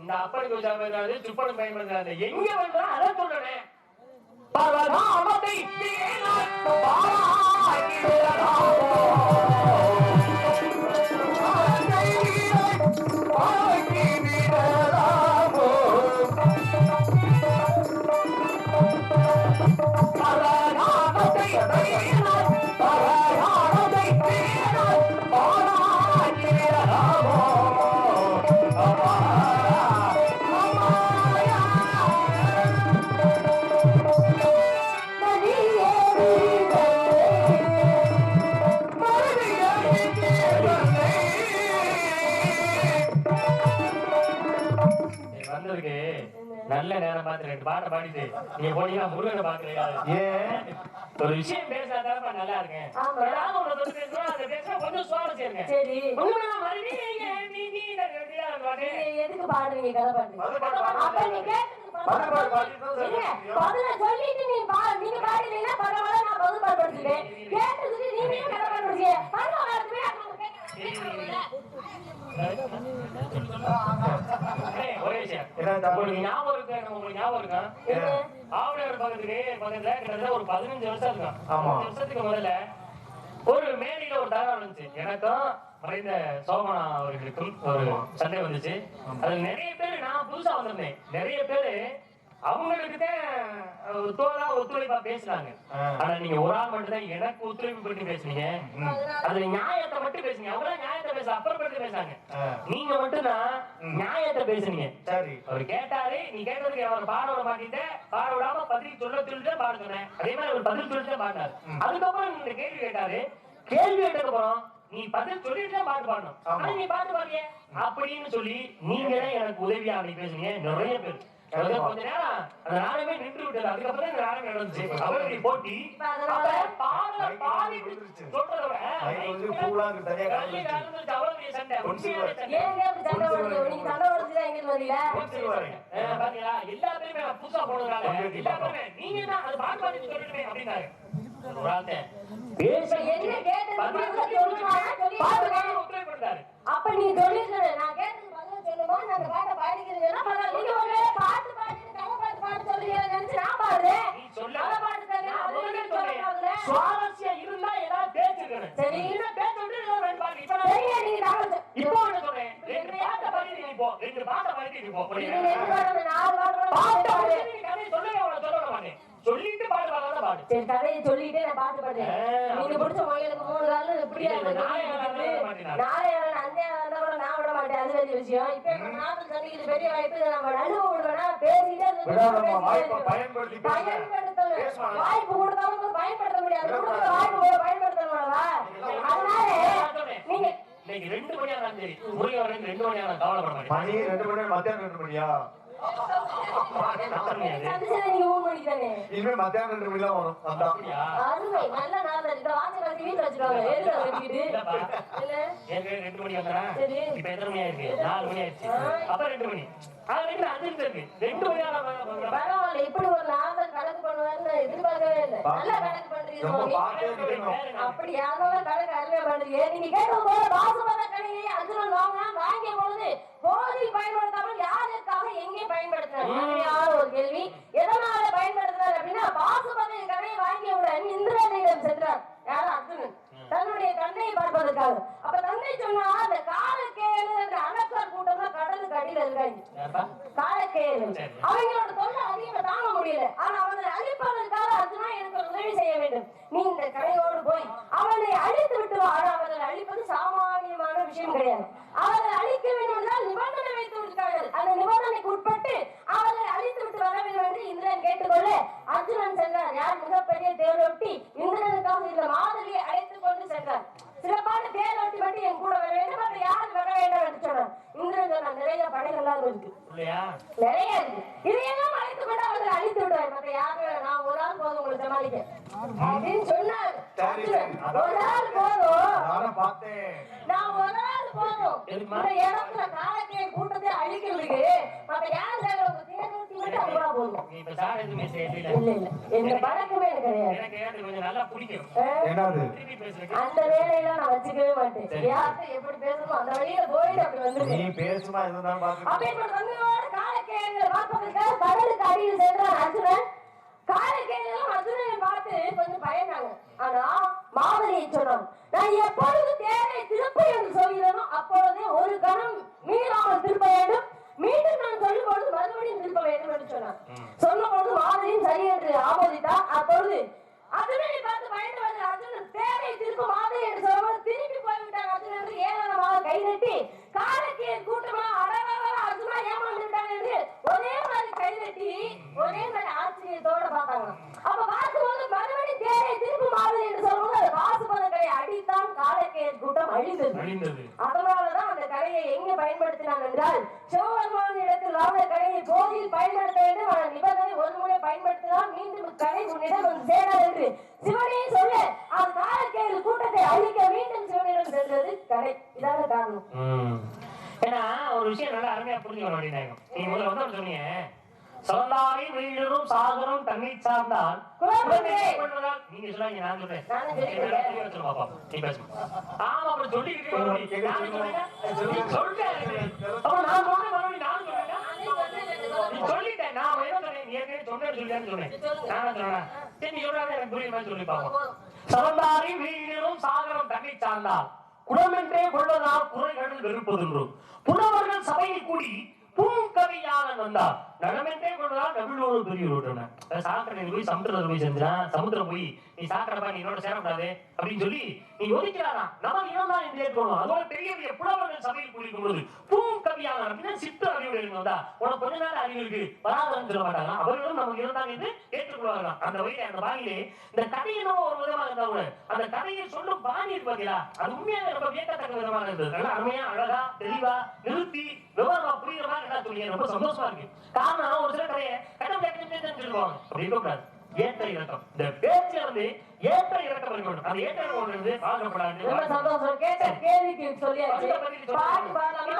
இந்த அப்பனுக்கு பயன்படுத்தாது சுப்பனுக்கு பயன்படுத்தாது எங்க வேண்டா அதை சொல்றேன். பார்த்து ரெண்டு பாட்டை பாடிட்டு நீங்க போனீங்கன்னா முருகனை பாக்குறீங்க ஏன்? ஒரு விஷயம் பேசாதான் நல்லா இருக்கேன். ஏதாவது ஒண்ணு தொட்டு பேசுனா அதை பேசினா கொஞ்சம் சுவாரஸ்யம் சரி. எதுக்கு பாடுறீங்க கதை பாடுறீங்க? சொல்லிட்டு நீங்க பாடுறீங்கன்னா பரவாயில்ல, நான் பதில் பாட்டு படிச்சுட்டேன். கேட்டதுக்கு நீங்க கதை படிச்சீங்க? பரவாயில்ல, ஒரே விஷயம் உங்களுக்கு ஞாபகம் இருக்கா உங்களுக்கு ஞாபகம் இருக்கா என்ன? ஆவணர் பக்கத்துக்கு பக்கத்துல கிட்டத்தட்ட ஒரு பதினஞ்சு வருஷம் இருக்கும் ஆமா. பதினஞ்சு வருஷத்துக்கு முதல்ல ஒரு மேடையில ஒரு தகவல் வந்துச்சு எனக்கும் மறைந்த சோமனா அவர்களுக்கும் ஒரு சண்டை வந்துச்சு அதுல நிறைய பேர் நான் புதுசா வந்திருந்தேன் நிறைய பேரு அவங்களுக்கு தான் தோதா ஒத்துழைப்பா பேசுனாங்க ஆ. ஆனா நீங்க ஒரு ஆள் மட்டும் தான் எனக்கு ஒத்துழைப்பு பண்ணி பேசுனீங்க. அதுல நியாயத்தை மட்டும் பேசுங்க அவங்க நியாயத்தை பேச அப்புறப்படுத்தி பேசாங்க. நீங்க மட்டும் தான் நியாயத்தை பேசுனீங்க. சரி. அவர் கேட்டாரு நீ கேட்டதுக்கு அவர் பாட விட மாட்டீங்க பாட விடாம பதில் சொல்ல சொல்லிட்டு பாட சொன்னேன். அதே மாதிரி அவர் பதில் சொல்லிட்டு பாடினாரு. அதுக்கப்புறம் இந்த கேள்வி கேட்டாரு கேள்வி கேட்டதுக்கு அப்புறம் நீ பதில் சொல்லிட்டு தான் பாட்டு பாடணும். ஆனா நீ பாட்டு பாடிய. அப்படின்னு சொல்லி நீங்க தான் எனக்கு உதவியா அப்படி பேசுனீங்க. நிறைய பேர். கொஞ்ச நேரம் அந்த நாடகமே நின்று விட்டது. அதுக்கப்புறம் தான் இந்த நாடகம் நடந்துச்சு. அவருடைய போட்டி இப்ப அதனால அப்ப பாடல பாடி சண்டை? நீங்க பாத்தீங்களா? எல்லா பேருமே புதுசா எல்லா பேருமே, நீங்க தான் அது பாட்டு அப்படின்னாரு. சொல்லுமா? சொல்லி நீங்க நான் கேட்டதுக்கு பதில் சொல்லுமா அந்த பாட்டை பாடிக்கிறீங்கன்னா பரவாயில்ல. நீங்க ஒரு வேளை பாட்டு பாடிட்டு கதை பாட்டு பாட சொல்றீங்கன்னு நினைச்சு நான் பாடுறேன் நீ சொல்ல. கதை பாட்டு தரேன் நான் அது முதல்ல நீங்க சொன்னேன். சொல்லக்கூடாதுல்ல? சுவாரஸ்யம் இருந்தா ஏதாவது பேசிருக்கணும். சரி. இல்ல பேச விட்டு ஏதாவது ரெண்டு பாட்டு. இப்ப நான் சரிங்க நீங்க சொ- இப்போ என்ன சொல்றேன்? ரெண்டு பாட்டை நீ போ. ரெண்டு பாட்டை நீ போ. பாட்டு நாலு பாடு. நீ. சொல்லிட்டு பாட்டு பாடாத பாடு சரி கதையை சொல்லிட்டே நான் பாட்டு பாடுறேன் நீங்க பிடிச்ச மூணு காலு இப்படியா இல்ல, நாளைய வேலை விட மாட்டேன். நாளைய அஞ்சே வந்தா கூட நான் விட மாட்டேன் அது பெரிய விஷயம் இப்ப நம்ம நாட்டு சந்திக்கிறது பெரிய வாய்ப்பு நம்ம நடுவு விடுவேனா பேசிட்டே இருந்து விடாதம்மா, வாய்ப்பை பேசிட்டே பயன்படுத்தி முடியாது. வாய்ப்பு பயன்படுத்தணும்லவா அதனால நீங்க இன்னைக்கு ரெண்டு மணி ஆனாலும் சரி. முருகன் வரைக்கும் ரெண்டு மணி ஆனா கவலைப்பட மாட்டேன். மணி ரெண்டு மணி மத்தியானம் ரெண்டு மணியா? இனிமே மத்தியானம் ரெண்டு மணி தான் வரும் அதான். அப்படியா? அருமை. நல்ல நாள் இந்த வாட்சை கட்டி வீட்டுல வச்சுருவாங்க. எதுல வச்சுக்கிட்டு இல்லப்பா. இல்ல ஏற்கனவே ரெண்டு மணி வந்தா சரி. இப்ப எத்தனை மணி ஆயிருக்கு? நாலு மணி ஆயிடுச்சு. அப்ப ரெண்டு மணி. அஞ்சு பரவாயில்ல இப்படி ஒரு நாள் கணக்கு பண்ணுவாருன்னு எதிர்பார்க்கவே இல்லை. நல்லா கணக்கு பண்றீங்க அப்படி யாரும் கணக்கு அருமையா பண்றீங்க நீங்க கேட்கும் போது பாசுபத கணியை அர்ஜுனன் வாங்கினா வாங்கிய பொழுது போதில் பயன்படுத்தாமல் யாருக்காக எங்கே பயன்படுத்தினார்? ஒரு கேள்வி. எதனால பயன்படுத்தினார் அப்படின்னா பாசுபத கணையை வாங்கியவுடன் இந்திரனிடம் சென்றார். யாரும் அர்ஜுனன். தன்னுடைய தந்தையை பார்ப்பதற்காக. அப்ப தந்தை சொன்னா தான் கடலுக்கு அடியில இருக்காங்க காலக்கேளு சரி. அவங்களோட தொல்லை அதிகமா தாங்க முடியல. ஆனா அவனை அழிப்பதற்காக அர்ஜுனா எனக்கு ஒரு உதவி செய்ய வேண்டும். நீ இந்த கடையோடு போய் அவனை அழித்து விட்டு வா. ஆனா அவர்களை அழிப்பது சாமானியமான விஷயம் கிடையாது. அவர்களை அழிக்க வேண்டும் என்றால் நிபந்தனை வைத்து விட்டார்கள் அந்த நிபந்தனைக்கு உட்பட்டு அவர்களை அழித்து விட்டு வர வேண்டும் என்று இந்திரன் கேட்டுக்கொள்ள அர்ஜுனன் சென்றார் யார் மிகப்பெரிய தேரோட்டி இந்திரனுக்காக இந்த மாதிரியை அழைத்துக் கொண்டு சென்றார் சிறப்பான தேரோட்டி மட்டும் என் கூட வர வேண்டும் மற்ற யாரும் வர வேண்டாம் என்று சொன்னார் இந்திரன் சொன்னார் நிறைய படைகள்லாம் இருக்கு இல்லையா நிறைய இருக்கு இதையெல்லாம் அழைத்து கொண்டு அவர்கள் அழித்து விடுவார் மற்ற யாரும் நான் ஒரு ஆள் போதும் உங்களை சமாளிக்க அப்படின்னு சொன்னார் சரி, சரி. ஒரு ஆள் போதும் நானும் பார்த்தேன் நான் ஒரு ஆள் போதும் எதுக்குமா? இந்த இடத்துல காலக்கே கூட்டத்தை அழிக்கிறதுக்கு மத்த யார் தேவை உங்க தேர்தலுக்கு மட்டும் அவ்வளோ போதும் நீ இப்ப சார் எதுவுமே செய்யல இல்ல இல்ல எந்த பழக்கமே எனக்கு கிடையாது எனக்கு அது கொஞ்சம் நல்லா பிடிக்கும் அந்த வேலையெல்லாம் நான் வச்சுக்கவே மாட்டேன். யார்கிட்ட எப்படி பேசணுமோ அந்த வழியில போயிட்டு அப்படி நீ பேசுமா காலக்கேயங்களை பார்ப்பதற்காக கடலுக்கு அடியில் அர்ஜுனன். அர்ஜுனனை பார்த்து கொஞ்சம் பயந்தாங்க. ஆனா மாதலியை சொன்னான் நான் எப்பொழுது தேவை திருப்ப என்று சொல்கிறேனோ அப்பொழுதே ஒரு கணம் மீறாமல் திருப்ப வேண்டும். மீண்டும் நான் சொல்லும் பொழுது மறுபடியும் திருப்ப வேண்டும் என்று சொன்னான். சொன்ன பொழுது மாதிரியும் சரி என்று ஆமோதித்தான். அப்பொழுது அர்ஜுனனை பார்த்து பயந்து வந்து அர்ஜுனன் தேவை திருப்ப மாதிரி என்று சொல்லும்போது திருப்பி போய்விட்டான் அர்ஜுனன் என்று ஏளனமாக கை நட்டி காலக்கே கூட்டமா அடவா அர்ஜுனா ஏமாந்து என்று ஒரே மாதிரி கை நட்டி ஒரே மாதிரி ஆச்சரியத்தோட பார்த்தாங்க அப்ப பார்க்கும்போது மறுபடியும் தேவை திருப்பி மாதிரி என்று சொல்லும்போது அது வாசுபதங்களை அடித்தான் காலக்கே கூட்டம் அழிந்தது. அதனாலதான் அந்த கலையை எங்க பயன்படுத்தினான் என்றால் சிவபெருமான் இடத்தில் வாழ்ந்த கலையை போதில் பயன்படுத்த வேண்டும். ஆனால் நிபந்தனை ஒரு முறை பயன்படுத்தினால் மீண்டும் கலை உன்னிடம் வந்து சேராது என்று சிவனே சொல்ல அந்த காலக்கேள் கூட்டத்தை அழிக்க மீண்டும் சிவனிடம் சென்றது கலை. இதான காரணம். ஏன்னா ஒரு விஷயம் நல்லா அருமையா புரிஞ்சுக்கணும் நீங்க முதல்ல வந்து சொன்னீங்க. சொல்லாரை வீழரும் சாகரும் தண்ணி சார்ந்தால் நீங்க சொல்லாங்க நான் சொல்றேன். பாப்பா. நீ பேசு. ஆமா அப்புறம் சொல்லிக்கிட்டே. நான் மறுபடியும் நான் சொல்லிட்டேன் நான் என்ன சொன்னேன் நீ ஏற்கனவே சொல்லியான்னு சொன்னேன் நான் என்ன சொன்னேன் சரி நீ சொல்றாங்க எனக்கு புரியுற மாதிரி சொல்லி பாப்போம். சவந்தாரி வீழிலும் சாகரம் தன்னை சார்ந்தால் குடமென்றே கொள்வதால் குறைகள் வெறுப்பதுன்றும் புலவர்கள் சபையில் கூடி பூங்கவியாளன் வந்தார். நலமென்றே கொள்வதால் நபிலோடு பெரிய சாக்கடை போய் சமுத்திரத்தில் போய் செஞ்சான் சமுத்திரம் போய் நீ சாக்கடைப்பா நீ என்னோட சேரக்கூடாது அப்படின்னு சொல்லி நீ யோசிக்கிறாரா நம்ம இனம் தான் என்று ஏற்கணும் அதோட பெரிய பெரிய புலவர்கள் சபையில் கூடிக்கும் பொழுது பூங்கவியாளன் அப்படின்னா சித்த அறிவு வந்தா உனக்கு கொஞ்ச நேரம் அறிவு இருக்கு. வராதுன்னு சொல்ல மாட்டாங்க அவர்களும் நமக்கு இருந்தாங்க என்று ஏற்றுக்கொள்வார்களாம் அந்த வயிறு அந்த பாணியிலே இந்த கதையினோ ஒரு விதமாக இருந்தா கூட அந்த கதையை சொல்லும் பாணி இருக்கு அது உண்மையாக ரொம்ப வியக்கத்தக்க விதமாக இருந்தது. நல்லா அருமையா அழகா தெளிவா நிறுத்தி விவரமா சொல்லி ரொம்ப சந்தோஷமா இருக்கு. காரணம் ஒரு சில கட்டம் கேட்டு சொல்லுவாங்க அப்படி இருக்கக்கூடாது. ஏற்ற இறக்கம். இந்த பேச்சுல வந்து ஏற்ற இறக்கம் இருக்க வேண்டும் அந்த ஏற்ற இறக்கம் வந்து ரொம்ப வாங்கப்படாது சந்தோஷம். கேட்ட கேள்விக்கு சொல்லியாச்சு. பாட்டு பாடலாமா.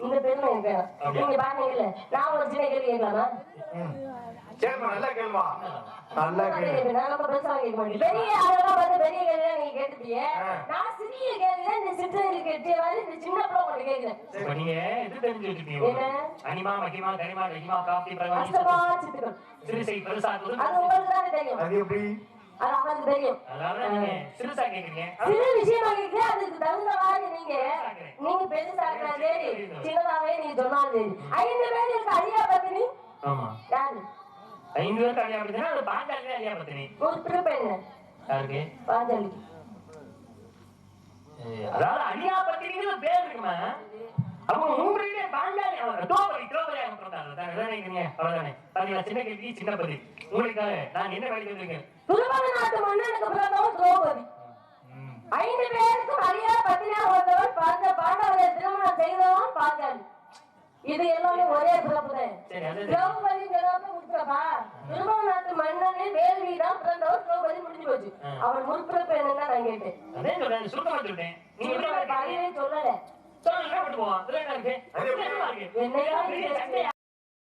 இந்த பெருமை எனக்கு நீங்க பாருங்க நான் ஒரு சின்ன கேள்வி கேட்கலாமா? கேள்வி பெரிய அதெல்லாம் நீங்க கேட்டுட்டீங்க. நான் சிறிய கேள்வி தான் இந்த சிற்றறிவு கேட்டு வந்து இந்த சின்ன சித்திரம். அது உங்களுக்கு அது எப்படி? அது அவருக்கு தெரியும். அதாவது நீங்க சிறுசா கேக்குறீங்க. சிறு விஷயமா கேட்க அதுக்கு தகுந்த மாதிரி நீங்க நீங்க பெருசா இருக்கிறது சரி. சின்னதாவே நீங்க சொன்னாலும் சரி. ஐந்து பேர் இருக்கு அழியா பத்தினி ஆமா. யாரு? ஐந்து பேருக்கு அழியா பத்தினா அது பாஞ்சாலே அழியா பத்தினி ஒரு திருப்பெண்ணு யாருக்கு? பாஞ்சாலி ஏய், அதாவது அழியா பத்திரின்னு பேர் இருக்குமா? அவங்க மூன்றுலயே பாஞ்சாலி அவங்க தோபரி தோபரி அவங்க பிறந்தாங்க தானே அதான் நினைக்கிறீங்க அவ்வளவுதானே. பாத்தீங்களா சின்ன கேள்வி சின்ன பதில். உங்களுக்காக நான் என்ன வேலை வந்திருக்கேன்? துருபத நாட்டு மன்னனுக்கு பிறந்தவன் திரௌபதி. ஐந்து பேருக்கும் அழியா பத்தினியா வந்தவன் பார்த்த பாண்டவரை திருமணம் செய்தவன் பாஞ்சாலி. இது எல்லாமே ஒரே பிறப்பு திரௌபதி முடிச்சிடப்பா திருமண நாட்டு மன்னனின் வேள்வி தான் பிறந்தவர் திரௌபதி முடிஞ்சு போச்சு. அவன் முற்பிறப்பு என்னன்னு நான் கேட்டேன். சொல்லல. என்ன